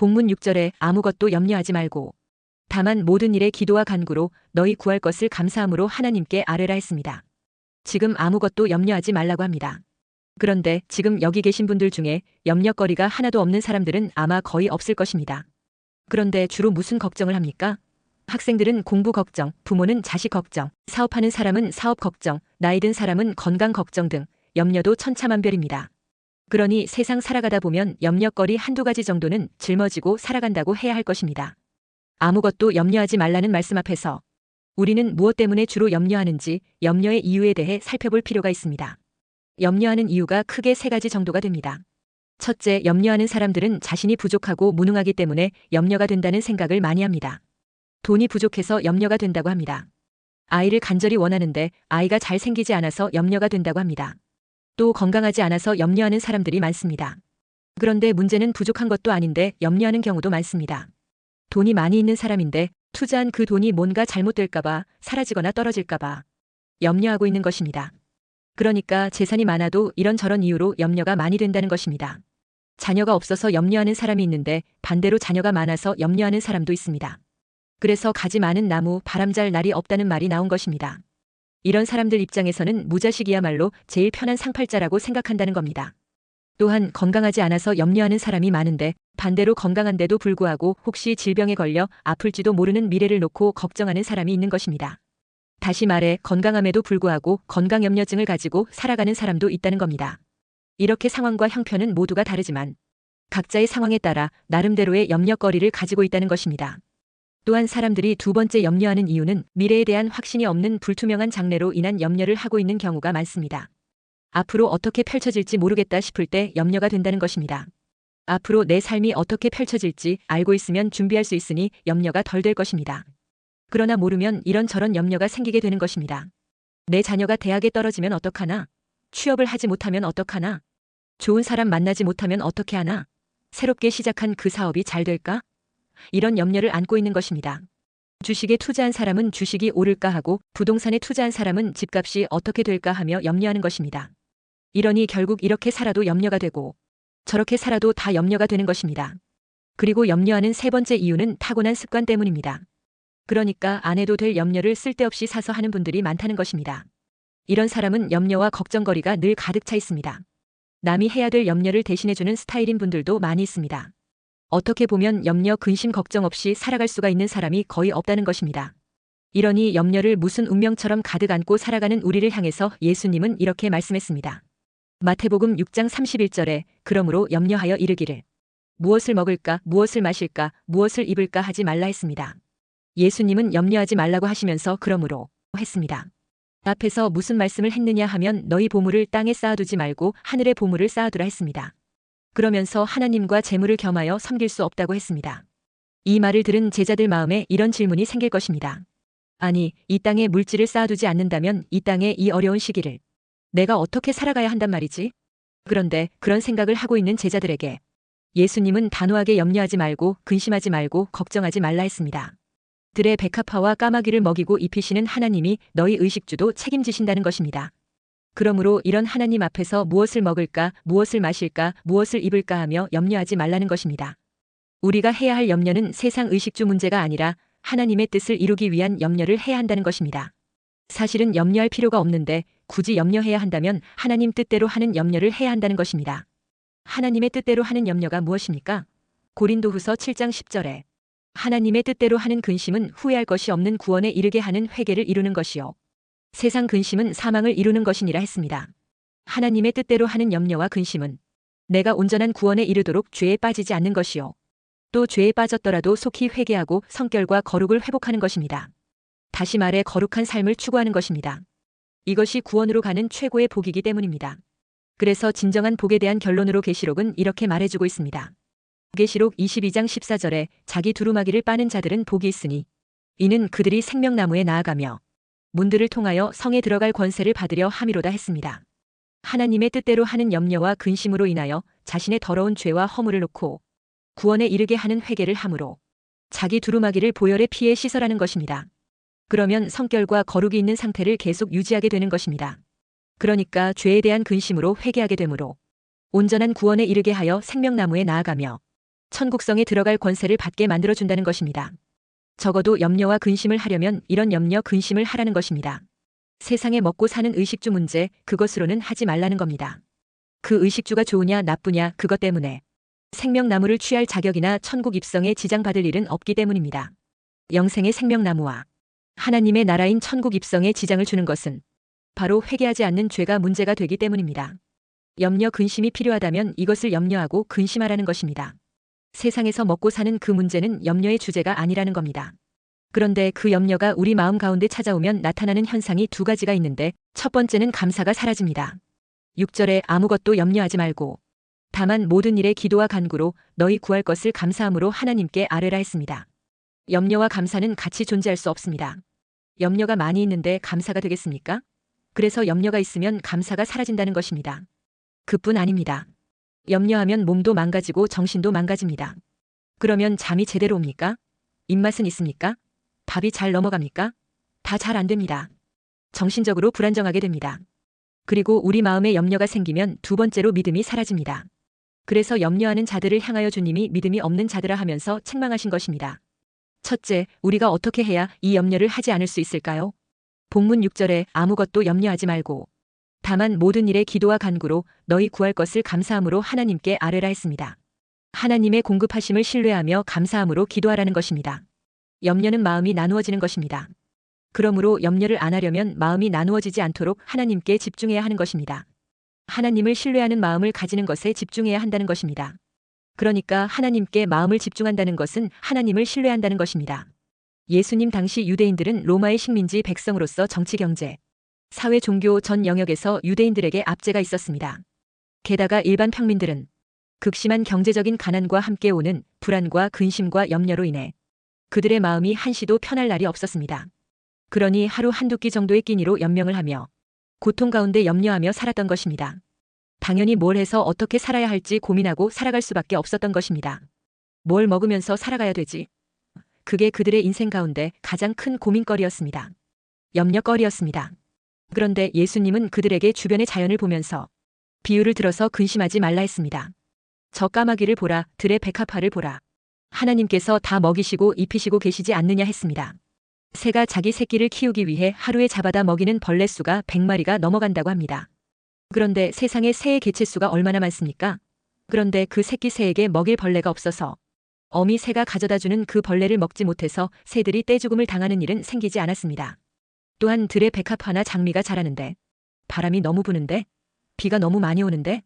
본문 6절에 아무것도 염려하지 말고 다만 모든 일에 기도와 간구로 너희 구할 것을 감사함으로 하나님께 아뢰라 했습니다. 지금 아무것도 염려하지 말라고 합니다. 그런데 지금 여기 계신 분들 중에 염려거리가 하나도 없는 사람들은 아마 거의 없을 것입니다. 그런데 주로 무슨 걱정을 합니까? 학생들은 공부 걱정, 부모는 자식 걱정, 사업하는 사람은 사업 걱정, 나이 든 사람은 건강 걱정 등 염려도 천차만별입니다. 그러니 세상 살아가다 보면 염려거리 한두 가지 정도는 짊어지고 살아간다고 해야 할 것입니다. 아무것도 염려하지 말라는 말씀 앞에서 우리는 무엇 때문에 주로 염려하는지 염려의 이유에 대해 살펴볼 필요가 있습니다. 염려하는 이유가 크게 세 가지 정도가 됩니다. 첫째, 염려하는 사람들은 자신이 부족하고 무능하기 때문에 염려가 된다는 생각을 많이 합니다. 돈이 부족해서 염려가 된다고 합니다. 아이를 간절히 원하는데 아이가 잘 생기지 않아서 염려가 된다고 합니다. 또 건강하지 않아서 염려하는 사람들이 많습니다. 그런데 문제는 부족한 것도 아닌데 염려하는 경우도 많습니다. 돈이 많이 있는 사람인데 투자한 그 돈이 뭔가 잘못될까봐 사라지거나 떨어질까봐 염려하고 있는 것입니다. 그러니까 재산이 많아도 이런저런 이유로 염려가 많이 된다는 것입니다. 자녀가 없어서 염려하는 사람이 있는데 반대로 자녀가 많아서 염려하는 사람도 있습니다. 그래서 가지 많은 나무 바람 잘 날이 없다는 말이 나온 것입니다. 이런 사람들 입장에서는 무자식이야말로 제일 편한 상팔자라고 생각한다는 겁니다. 또한 건강하지 않아서 염려하는 사람이 많은데 반대로 건강한데도 불구하고 혹시 질병에 걸려 아플지도 모르는 미래를 놓고 걱정하는 사람이 있는 것입니다. 다시 말해 건강함에도 불구하고 건강염려증을 가지고 살아가는 사람도 있다는 겁니다. 이렇게 상황과 형편은 모두가 다르지만 각자의 상황에 따라 나름대로의 염려거리를 가지고 있다는 것입니다. 또한 사람들이 두 번째 염려하는 이유는 미래에 대한 확신이 없는 불투명한 장래로 인한 염려를 하고 있는 경우가 많습니다. 앞으로 어떻게 펼쳐질지 모르겠다 싶을 때 염려가 된다는 것입니다. 앞으로 내 삶이 어떻게 펼쳐질지 알고 있으면 준비할 수 있으니 염려가 덜 될 것입니다. 그러나 모르면 이런저런 염려가 생기게 되는 것입니다. 내 자녀가 대학에 떨어지면 어떡하나? 취업을 하지 못하면 어떡하나? 좋은 사람 만나지 못하면 어떻게 하나? 새롭게 시작한 그 사업이 잘 될까? 이런 염려를 안고 있는 것입니다. 주식에 투자한 사람은 주식이 오를까 하고 부동산에 투자한 사람은 집값이 어떻게 될까 하며 염려하는 것입니다. 이러니 결국 이렇게 살아도 염려가 되고 저렇게 살아도 다 염려가 되는 것입니다. 그리고 염려하는 세 번째 이유는 타고난 습관 때문입니다. 그러니까 안 해도 될 염려를 쓸데없이 사서 하는 분들이 많다는 것입니다. 이런 사람은 염려와 걱정거리가 늘 가득 차 있습니다. 남이 해야 될 염려를 대신해주는 스타일인 분들도 많이 있습니다. 어떻게 보면 염려, 근심, 걱정 없이 살아갈 수가 있는 사람이 거의 없다는 것입니다. 이러니 염려를 무슨 운명처럼 가득 안고 살아가는 우리를 향해서 예수님은 이렇게 말씀했습니다. 마태복음 6장 31절에 그러므로 염려하여 이르기를 무엇을 먹을까, 무엇을 마실까, 무엇을 입을까 하지 말라 했습니다. 예수님은 염려하지 말라고 하시면서 그러므로 했습니다. 앞에서 무슨 말씀을 했느냐 하면 너희 보물을 땅에 쌓아두지 말고 하늘의 보물을 쌓아두라 했습니다. 그러면서 하나님과 재물을 겸하여 섬길 수 없다고 했습니다. 이 말을 들은 제자들 마음에 이런 질문이 생길 것입니다. 아니, 이 땅에 물질을 쌓아두지 않는다면 이 땅의 이 어려운 시기를 내가 어떻게 살아가야 한단 말이지? 그런데 그런 생각을 하고 있는 제자들에게 예수님은 단호하게 염려하지 말고 근심하지 말고 걱정하지 말라 했습니다. 들의 백합화와 까마귀를 먹이고 입히시는 하나님이 너희 의식주도 책임지신다는 것입니다. 그러므로 이런 하나님 앞에서 무엇을 먹을까, 무엇을 마실까, 무엇을 입을까 하며 염려하지 말라는 것입니다. 우리가 해야 할 염려는 세상 의식주 문제가 아니라 하나님의 뜻을 이루기 위한 염려를 해야 한다는 것입니다. 사실은 염려할 필요가 없는데 굳이 염려해야 한다면 하나님 뜻대로 하는 염려를 해야 한다는 것입니다. 하나님의 뜻대로 하는 염려가 무엇입니까? 고린도후서 7장 10절에 하나님의 뜻대로 하는 근심은 후회할 것이 없는 구원에 이르게 하는 회개를 이루는 것이요. 세상 근심은 사망을 이루는 것이니라 했습니다. 하나님의 뜻대로 하는 염려와 근심은 내가 온전한 구원에 이르도록 죄에 빠지지 않는 것이요. 또 죄에 빠졌더라도 속히 회개하고 성결과 거룩을 회복하는 것입니다. 다시 말해 거룩한 삶을 추구하는 것입니다. 이것이 구원으로 가는 최고의 복이기 때문입니다. 그래서 진정한 복에 대한 결론으로 계시록은 이렇게 말해주고 있습니다. 계시록 22장 14절에 자기 두루마기를 빠는 자들은 복이 있으니 이는 그들이 생명나무에 나아가며 문들을 통하여 성에 들어갈 권세를 받으려 함이로다 했습니다. 하나님의 뜻대로 하는 염려와 근심으로 인하여 자신의 더러운 죄와 허물을 놓고 구원에 이르게 하는 회개를 함으로 자기 두루마기를 보혈의 피에 씻어라는 것입니다. 그러면 성결과 거룩이 있는 상태를 계속 유지하게 되는 것입니다. 그러니까 죄에 대한 근심으로 회개하게 되므로 온전한 구원에 이르게 하여 생명나무에 나아가며 천국성에 들어갈 권세를 받게 만들어준다는 것입니다. 적어도 염려와 근심을 하려면 이런 염려 근심을 하라는 것입니다. 세상에 먹고 사는 의식주 문제, 그것으로는 하지 말라는 겁니다. 그 의식주가 좋으냐 나쁘냐 그것 때문에 생명나무를 취할 자격이나 천국 입성에 지장받을 일은 없기 때문입니다. 영생의 생명나무와 하나님의 나라인 천국 입성에 지장을 주는 것은 바로 회개하지 않는 죄가 문제가 되기 때문입니다. 염려 근심이 필요하다면 이것을 염려하고 근심하라는 것입니다. 세상에서 먹고 사는 그 문제는 염려의 주제가 아니라는 겁니다. 그런데 그 염려가 우리 마음 가운데 찾아오면 나타나는 현상이 두 가지가 있는데 첫 번째는 감사가 사라집니다. 6절에 아무것도 염려하지 말고 다만 모든 일에 기도와 간구로 너희 구할 것을 감사함으로 하나님께 아뢰라 했습니다. 염려와 감사는 같이 존재할 수 없습니다. 염려가 많이 있는데 감사가 되겠습니까? 그래서 염려가 있으면 감사가 사라진다는 것입니다. 그뿐 아닙니다. 염려하면 몸도 망가지고 정신도 망가집니다. 그러면 잠이 제대로 옵니까? 입맛은 있습니까? 밥이 잘 넘어갑니까? 다 잘 안 됩니다. 정신적으로 불안정하게 됩니다. 그리고 우리 마음에 염려가 생기면 두 번째로 믿음이 사라집니다. 그래서 염려하는 자들을 향하여 주님이 믿음이 없는 자들아 하면서 책망하신 것입니다. 첫째, 우리가 어떻게 해야 이 염려를 하지 않을 수 있을까요? 본문 6절에 아무것도 염려하지 말고 다만 모든 일에 기도와 간구로 너희 구할 것을 감사함으로 하나님께 아뢰라 했습니다. 하나님의 공급하심을 신뢰하며 감사함으로 기도하라는 것입니다. 염려는 마음이 나누어지는 것입니다. 그러므로 염려를 안 하려면 마음이 나누어지지 않도록 하나님께 집중해야 하는 것입니다. 하나님을 신뢰하는 마음을 가지는 것에 집중해야 한다는 것입니다. 그러니까 하나님께 마음을 집중한다는 것은 하나님을 신뢰한다는 것입니다. 예수님 당시 유대인들은 로마의 식민지 백성으로서 정치 경제, 사회 종교 전 영역에서 유대인들에게 압제가 있었습니다. 게다가 일반 평민들은 극심한 경제적인 가난과 함께 오는 불안과 근심과 염려로 인해 그들의 마음이 한시도 편할 날이 없었습니다. 그러니 하루 한두 끼 정도의 끼니로 연명을 하며 고통 가운데 염려하며 살았던 것입니다. 당연히 뭘 해서 어떻게 살아야 할지 고민하고 살아갈 수밖에 없었던 것입니다. 뭘 먹으면서 살아가야 되지? 그게 그들의 인생 가운데 가장 큰 고민거리였습니다. 염려거리였습니다. 그런데 예수님은 그들에게 주변의 자연을 보면서 비유를 들어서 근심하지 말라 했습니다. 저 까마귀를 보라, 들의 백합화를 보라. 하나님께서 다 먹이시고 입히시고 계시지 않느냐 했습니다. 새가 자기 새끼를 키우기 위해 하루에 잡아다 먹이는 벌레 수가 100마리가 넘어간다고 합니다. 그런데 세상에 새의 개체 수가 얼마나 많습니까? 그런데 그 새끼 새에게 먹일 벌레가 없어서 어미 새가 가져다 주는 그 벌레를 먹지 못해서 새들이 떼죽음을 당하는 일은 생기지 않았습니다. 또한 들의 백합화나 장미가 자라는데 바람이 너무 부는데 비가 너무 많이 오는데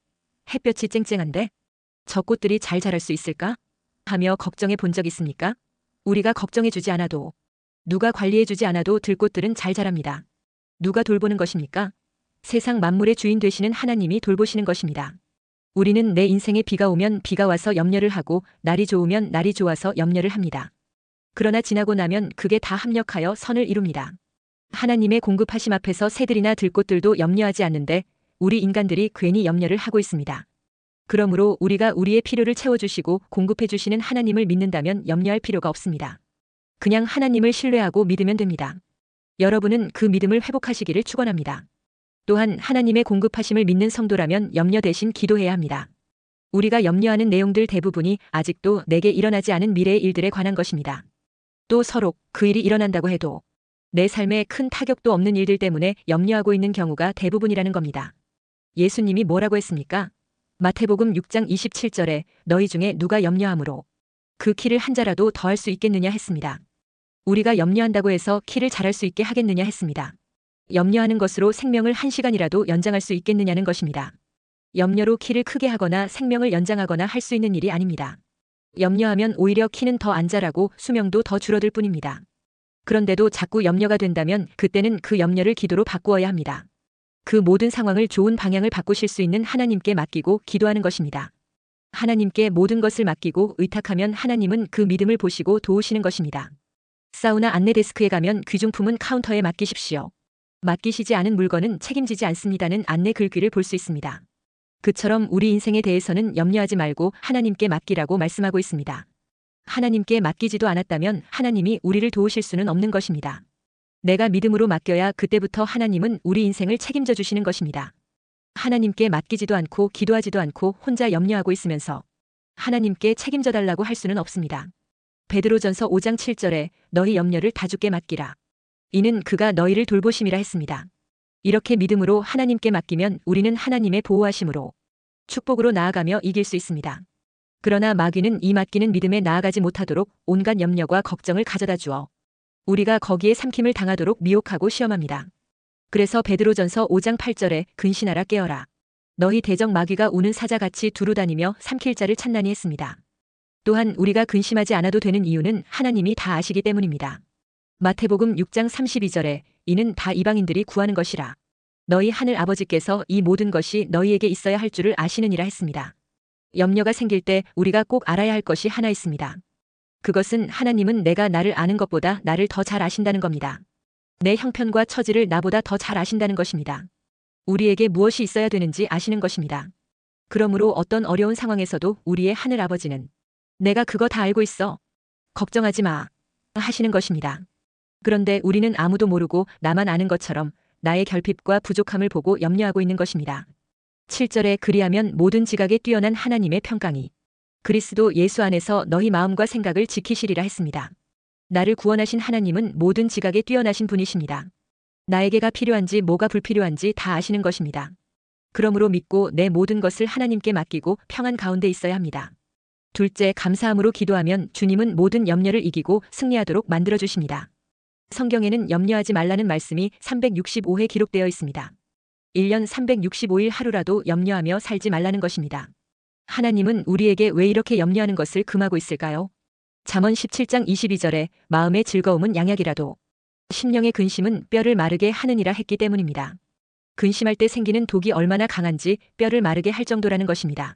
햇볕이 쨍쨍한데 저 꽃들이 잘 자랄 수 있을까? 하며 걱정해 본 적 있습니까? 우리가 걱정해 주지 않아도 누가 관리해 주지 않아도 들꽃들은 잘 자랍니다. 누가 돌보는 것입니까? 세상 만물의 주인 되시는 하나님이 돌보시는 것입니다. 우리는 내 인생에 비가 오면 비가 와서 염려를 하고 날이 좋으면 날이 좋아서 염려를 합니다. 그러나 지나고 나면 그게 다 합력하여 선을 이룹니다. 하나님의 공급하심 앞에서 새들이나 들꽃들도 염려하지 않는데 우리 인간들이 괜히 염려를 하고 있습니다. 그러므로 우리가 우리의 필요를 채워주시고 공급해주시는 하나님을 믿는다면 염려할 필요가 없습니다. 그냥 하나님을 신뢰하고 믿으면 됩니다. 여러분은 그 믿음을 회복하시기를 축원합니다. 또한 하나님의 공급하심을 믿는 성도라면 염려 대신 기도해야 합니다. 우리가 염려하는 내용들 대부분이 아직도 내게 일어나지 않은 미래의 일들에 관한 것입니다. 또 서로 그 일이 일어난다고 해도 내 삶에 큰 타격도 없는 일들 때문에 염려하고 있는 경우가 대부분이라는 겁니다. 예수님이 뭐라고 했습니까? 마태복음 6장 27절에 너희 중에 누가 염려함으로 그 키를 한 자라도 더할 수 있겠느냐 했습니다. 우리가 염려한다고 해서 키를 잘할 수 있게 하겠느냐 했습니다. 염려하는 것으로 생명을 한 시간이라도 연장할 수 있겠느냐는 것입니다. 염려로 키를 크게 하거나 생명을 연장하거나 할 수 있는 일이 아닙니다. 염려하면 오히려 키는 더 안 자라고 수명도 더 줄어들 뿐입니다. 그런데도 자꾸 염려가 된다면 그때는 그 염려를 기도로 바꾸어야 합니다. 그 모든 상황을 좋은 방향을 바꾸실 수 있는 하나님께 맡기고 기도하는 것입니다. 하나님께 모든 것을 맡기고 의탁하면 하나님은 그 믿음을 보시고 도우시는 것입니다. 사우나 안내 데스크에 가면 귀중품은 카운터에 맡기십시오. 맡기시지 않은 물건은 책임지지 않습니다는 안내 글귀를 볼 수 있습니다. 그처럼 우리 인생에 대해서는 염려하지 말고 하나님께 맡기라고 말씀하고 있습니다. 하나님께 맡기지도 않았다면 하나님이 우리를 도우실 수는 없는 것입니다. 내가 믿음으로 맡겨야 그때부터 하나님은 우리 인생을 책임져 주시는 것입니다. 하나님께 맡기지도 않고 기도하지도 않고 혼자 염려하고 있으면서 하나님께 책임져 달라고 할 수는 없습니다. 베드로전서 5장 7절에 너희 염려를 다 주께 맡기라. 이는 그가 너희를 돌보심이라 했습니다. 이렇게 믿음으로 하나님께 맡기면 우리는 하나님의 보호하심으로 축복으로 나아가며 이길 수 있습니다. 그러나 마귀는 이 맡기는 믿음에 나아가지 못하도록 온갖 염려와 걱정을 가져다 주어 우리가 거기에 삼킴을 당하도록 미혹하고 시험합니다. 그래서 베드로전서 5장 8절에 근신하라 깨어라. 너희 대적 마귀가 우는 사자같이 두루 다니며 삼킬 자를 찾나니 했습니다. 또한 우리가 근심하지 않아도 되는 이유는 하나님이 다 아시기 때문입니다. 마태복음 6장 32절에 이는 다 이방인들이 구하는 것이라. 너희 하늘 아버지께서 이 모든 것이 너희에게 있어야 할 줄을 아시느니라 했습니다. 염려가 생길 때 우리가 꼭 알아야 할 것이 하나 있습니다. 그것은 하나님은 내가 나를 아는 것보다 나를 더 잘 아신다는 겁니다. 내 형편과 처지를 나보다 더 잘 아신다는 것입니다. 우리에게 무엇이 있어야 되는지 아시는 것입니다. 그러므로 어떤 어려운 상황에서도 우리의 하늘 아버지는 내가 그거 다 알고 있어. 걱정하지 마. 하시는 것입니다. 그런데 우리는 아무도 모르고 나만 아는 것처럼 나의 결핍과 부족함을 보고 염려하고 있는 것입니다. 7절에 그리하면 모든 지각에 뛰어난 하나님의 평강이 그리스도 예수 안에서 너희 마음과 생각을 지키시리라 했습니다. 나를 구원하신 하나님은 모든 지각에 뛰어나신 분이십니다. 나에게가 필요한지 뭐가 불필요한지 다 아시는 것입니다. 그러므로 믿고 내 모든 것을 하나님께 맡기고 평안 가운데 있어야 합니다. 둘째, 감사함으로 기도하면 주님은 모든 염려를 이기고 승리하도록 만들어 주십니다. 성경에는 염려하지 말라는 말씀이 365회 기록되어 있습니다. 1년 365일 하루라도 염려하며 살지 말라는 것입니다. 하나님은 우리에게 왜 이렇게 염려하는 것을 금하고 있을까요? 잠언 17장 22절에 마음의 즐거움은 양약이라도 심령의 근심은 뼈를 마르게 하느니라 했기 때문입니다. 근심할 때 생기는 독이 얼마나 강한지 뼈를 마르게 할 정도라는 것입니다.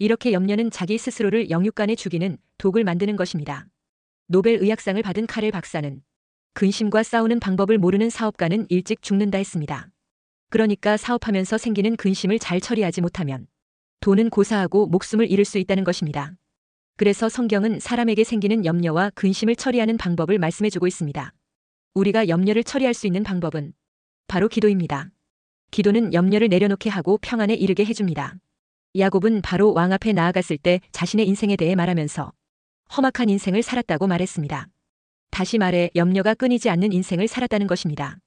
이렇게 염려는 자기 스스로를 영육간에 죽이는 독을 만드는 것입니다. 노벨 의학상을 받은 카렐 박사는 근심과 싸우는 방법을 모르는 사업가는 일찍 죽는다 했습니다. 그러니까 사업하면서 생기는 근심을 잘 처리하지 못하면 돈은 고사하고 목숨을 잃을 수 있다는 것입니다. 그래서 성경은 사람에게 생기는 염려와 근심을 처리하는 방법을 말씀해주고 있습니다. 우리가 염려를 처리할 수 있는 방법은 바로 기도입니다. 기도는 염려를 내려놓게 하고 평안에 이르게 해줍니다. 야곱은 바로 왕 앞에 나아갔을 때 자신의 인생에 대해 말하면서 험악한 인생을 살았다고 말했습니다. 다시 말해 염려가 끊이지 않는 인생을 살았다는 것입니다.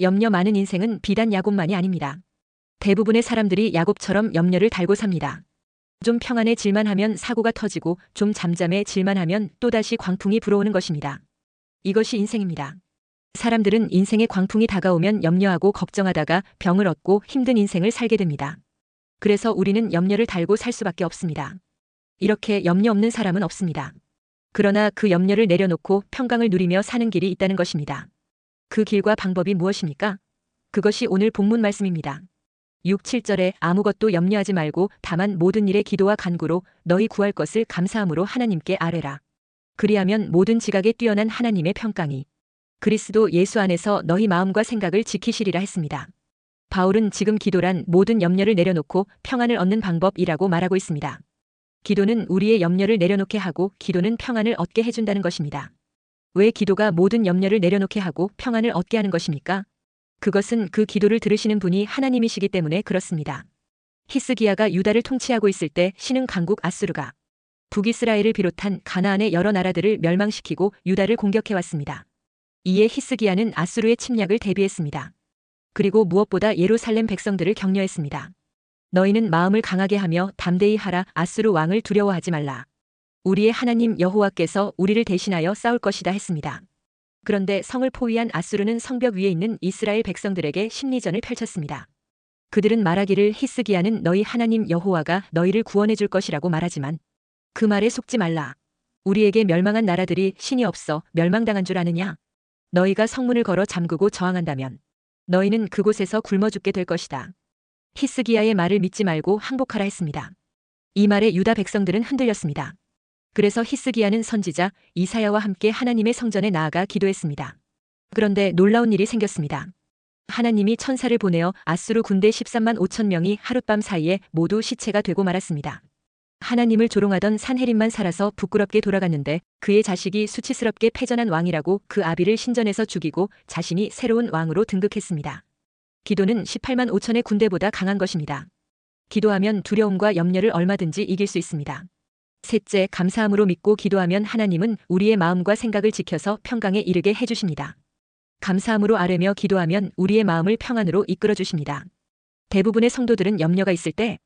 염려 많은 인생은 비단 야곱만이 아닙니다. 대부분의 사람들이 야곱처럼 염려를 달고 삽니다. 좀 평안해질만 하면 사고가 터지고 좀 잠잠해질만 하면 또다시 광풍이 불어오는 것입니다. 이것이 인생입니다. 사람들은 인생의 광풍이 다가오면 염려하고 걱정하다가 병을 얻고 힘든 인생을 살게 됩니다. 그래서 우리는 염려를 달고 살 수밖에 없습니다. 이렇게 염려 없는 사람은 없습니다. 그러나 그 염려를 내려놓고 평강을 누리며 사는 길이 있다는 것입니다. 그 길과 방법이 무엇입니까? 그것이 오늘 본문 말씀입니다. 6, 7절에 아무것도 염려하지 말고 다만 모든 일에 기도와 간구로 너희 구할 것을 감사함으로 하나님께 아뢰라. 그리하면 모든 지각에 뛰어난 하나님의 평강이 그리스도 예수 안에서 너희 마음과 생각을 지키시리라 했습니다. 바울은 지금 기도란 모든 염려를 내려놓고 평안을 얻는 방법이라고 말하고 있습니다. 기도는 우리의 염려를 내려놓게 하고 기도는 평안을 얻게 해준다는 것입니다. 왜 기도가 모든 염려를 내려놓게 하고 평안을 얻게 하는 것입니까? 그것은 그 기도를 들으시는 분이 하나님이시기 때문에 그렇습니다. 히스기야가 유다를 통치하고 있을 때 신흥 강국 아수르가 북이스라엘을 비롯한 가나안의 여러 나라들을 멸망시키고 유다를 공격해 왔습니다. 이에 히스기야는 아수르의 침략을 대비했습니다. 그리고 무엇보다 예루살렘 백성들을 격려했습니다. 너희는 마음을 강하게 하며 담대히 하라 아수르 왕을 두려워하지 말라. 우리의 하나님 여호와께서 우리를 대신하여 싸울 것이다 했습니다. 그런데 성을 포위한 아수르는 성벽 위에 있는 이스라엘 백성들에게 심리전을 펼쳤습니다. 그들은 말하기를 히스기야는 너희 하나님 여호와가 너희를 구원해 줄 것이라고 말하지만 그 말에 속지 말라. 우리에게 멸망한 나라들이 신이 없어 멸망당한 줄 아느냐? 너희가 성문을 걸어 잠그고 저항한다면 너희는 그곳에서 굶어 죽게 될 것이다. 히스기야의 말을 믿지 말고 항복하라 했습니다. 이 말에 유다 백성들은 흔들렸습니다. 그래서 히스기야는 선지자 이사야와 함께 하나님의 성전에 나아가 기도했습니다. 그런데 놀라운 일이 생겼습니다. 하나님이 천사를 보내어 아수르 군대 13만 5천 명이 하룻밤 사이에 모두 시체가 되고 말았습니다. 하나님을 조롱하던 산헤림만 살아서 부끄럽게 돌아갔는데 그의 자식이 수치스럽게 패전한 왕이라고 그 아비를 신전에서 죽이고 자신이 새로운 왕으로 등극했습니다. 기도는 18만 5천의 군대보다 강한 것입니다. 기도하면 두려움과 염려를 얼마든지 이길 수 있습니다. 셋째, 감사함으로 믿고 기도하면 하나님은 우리의 마음과 생각을 지켜서 평강에 이르게 해주십니다. 감사함으로 아뢰며 기도하면 우리의 마음을 평안으로 이끌어 주십니다. 대부분의 성도들은 염려가 있을 때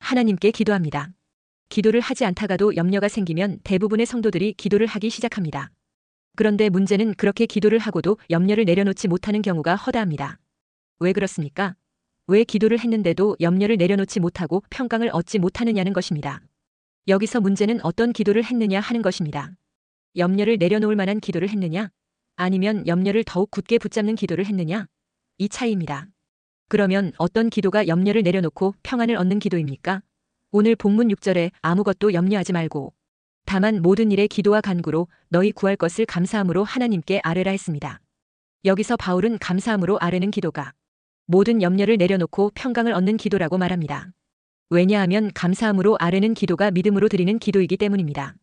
하나님께 기도합니다. 기도를 하지 않다가도 염려가 생기면 대부분의 성도들이 기도를 하기 시작합니다. 그런데 문제는 그렇게 기도를 하고도 염려를 내려놓지 못하는 경우가 허다합니다. 왜 그렇습니까? 왜 기도를 했는데도 염려를 내려놓지 못하고 평강을 얻지 못하느냐는 것입니다. 여기서 문제는 어떤 기도를 했느냐 하는 것입니다. 염려를 내려놓을 만한 기도를 했느냐? 아니면 염려를 더욱 굳게 붙잡는 기도를 했느냐? 이 차이입니다. 그러면 어떤 기도가 염려를 내려놓고 평안을 얻는 기도입니까? 오늘 본문 6절에 아무것도 염려하지 말고 다만 모든 일에 기도와 간구로 너희 구할 것을 감사함으로 하나님께 아뢰라 했습니다. 여기서 바울은 감사함으로 아뢰는 기도가 모든 염려를 내려놓고 평강을 얻는 기도라고 말합니다. 왜냐하면 감사함으로 아뢰는 기도가 믿음으로 드리는 기도이기 때문입니다.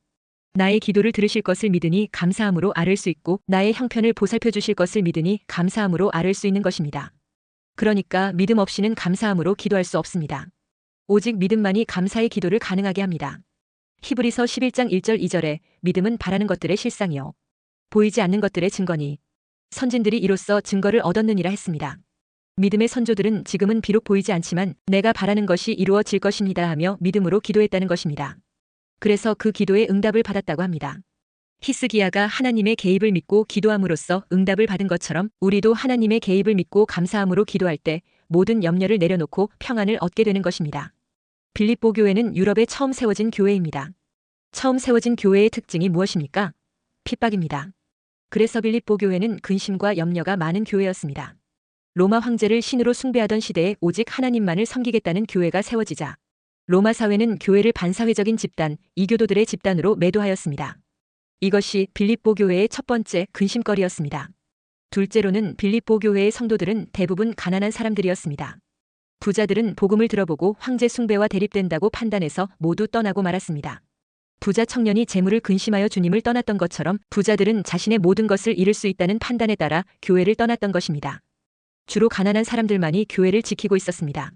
나의 기도를 들으실 것을 믿으니 감사함으로 아를 수 있고 나의 형편을 보살펴 주실 것을 믿으니 감사함으로 아를 수 있는 것입니다. 그러니까 믿음 없이는 감사함으로 기도할 수 없습니다. 오직 믿음만이 감사의 기도를 가능하게 합니다. 히브리서 11장 1절 2절에 믿음은 바라는 것들의 실상이요. 보이지 않는 것들의 증거니 선진들이 이로써 증거를 얻었느니라 했습니다. 믿음의 선조들은 지금은 비록 보이지 않지만 내가 바라는 것이 이루어질 것입니다 하며 믿음으로 기도했다는 것입니다. 그래서 그 기도에 응답을 받았다고 합니다. 히스기야가 하나님의 개입을 믿고 기도함으로써 응답을 받은 것처럼 우리도 하나님의 개입을 믿고 감사함으로 기도할 때 모든 염려를 내려놓고 평안을 얻게 되는 것입니다. 빌립보 교회는 유럽에 처음 세워진 교회입니다. 처음 세워진 교회의 특징이 무엇입니까? 핍박입니다. 그래서 빌립보 교회는 근심과 염려가 많은 교회였습니다. 로마 황제를 신으로 숭배하던 시대에 오직 하나님만을 섬기겠다는 교회가 세워지자 로마 사회는 교회를 반사회적인 집단, 이교도들의 집단으로 매도하였습니다. 이것이 빌립보 교회의 첫 번째 근심거리였습니다. 둘째로는 빌립보 교회의 성도들은 대부분 가난한 사람들이었습니다. 부자들은 복음을 들어보고 황제 숭배와 대립된다고 판단해서 모두 떠나고 말았습니다. 부자 청년이 재물을 근심하여 주님을 떠났던 것처럼 부자들은 자신의 모든 것을 잃을 수 있다는 판단에 따라 교회를 떠났던 것입니다. 주로 가난한 사람들만이 교회를 지키고 있었습니다.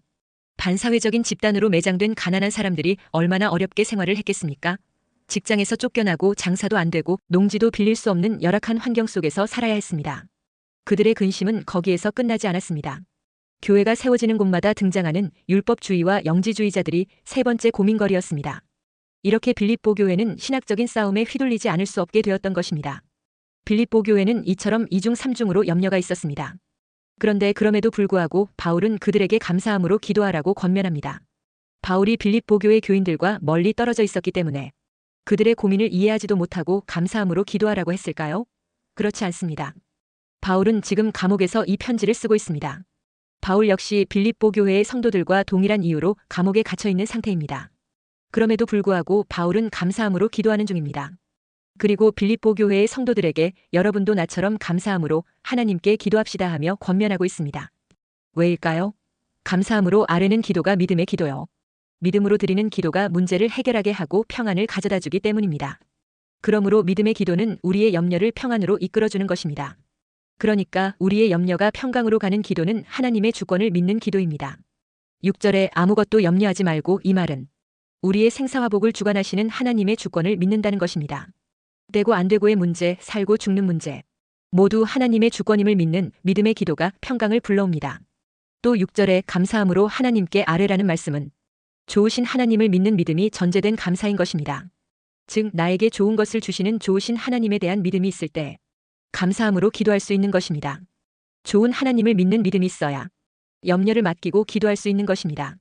반사회적인 집단으로 매장된 가난한 사람들이 얼마나 어렵게 생활을 했겠습니까? 직장에서 쫓겨나고 장사도 안 되고 농지도 빌릴 수 없는 열악한 환경 속에서 살아야 했습니다. 그들의 근심은 거기에서 끝나지 않았습니다. 교회가 세워지는 곳마다 등장하는 율법주의와 영지주의자들이 세 번째 고민거리였습니다. 이렇게 빌립보 교회는 신학적인 싸움에 휘둘리지 않을 수 없게 되었던 것입니다. 빌립보 교회는 이처럼 이중 삼중으로 염려가 있었습니다. 그런데 그럼에도 불구하고 바울은 그들에게 감사함으로 기도하라고 권면합니다. 바울이 빌립보 교회 교인들과 멀리 떨어져 있었기 때문에 그들의 고민을 이해하지도 못하고 감사함으로 기도하라고 했을까요? 그렇지 않습니다. 바울은 지금 감옥에서 이 편지를 쓰고 있습니다. 바울 역시 빌립보 교회의 성도들과 동일한 이유로 감옥에 갇혀 있는 상태입니다. 그럼에도 불구하고 바울은 감사함으로 기도하는 중입니다. 그리고 빌립보 교회의 성도들에게 여러분도 나처럼 감사함으로 하나님께 기도합시다 하며 권면하고 있습니다. 왜일까요? 감사함으로 아뢰는 기도가 믿음의 기도요. 믿음으로 드리는 기도가 문제를 해결하게 하고 평안을 가져다 주기 때문입니다. 그러므로 믿음의 기도는 우리의 염려를 평안으로 이끌어주는 것입니다. 그러니까 우리의 염려가 평강으로 가는 기도는 하나님의 주권을 믿는 기도입니다. 6절에 아무것도 염려하지 말고 이 말은 우리의 생사화복을 주관하시는 하나님의 주권을 믿는다는 것입니다. 되고 안 되고의 문제, 살고 죽는 문제. 모두 하나님의 주권임을 믿는 믿음의 기도가 평강을 불러옵니다. 또 6절에 감사함으로 하나님께 아뢰라는 말씀은 좋으신 하나님을 믿는 믿음이 전제된 감사인 것입니다. 즉, 나에게 좋은 것을 주시는 좋으신 하나님에 대한 믿음이 있을 때 감사함으로 기도할 수 있는 것입니다. 좋은 하나님을 믿는 믿음이 있어야 염려를 맡기고 기도할 수 있는 것입니다.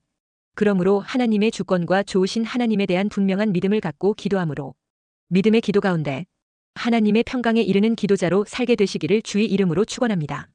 그러므로 하나님의 주권과 좋으신 하나님에 대한 분명한 믿음을 갖고 기도함으로 믿음의 기도 가운데 하나님의 평강에 이르는 기도자로 살게 되시기를 주의 이름으로 축원합니다.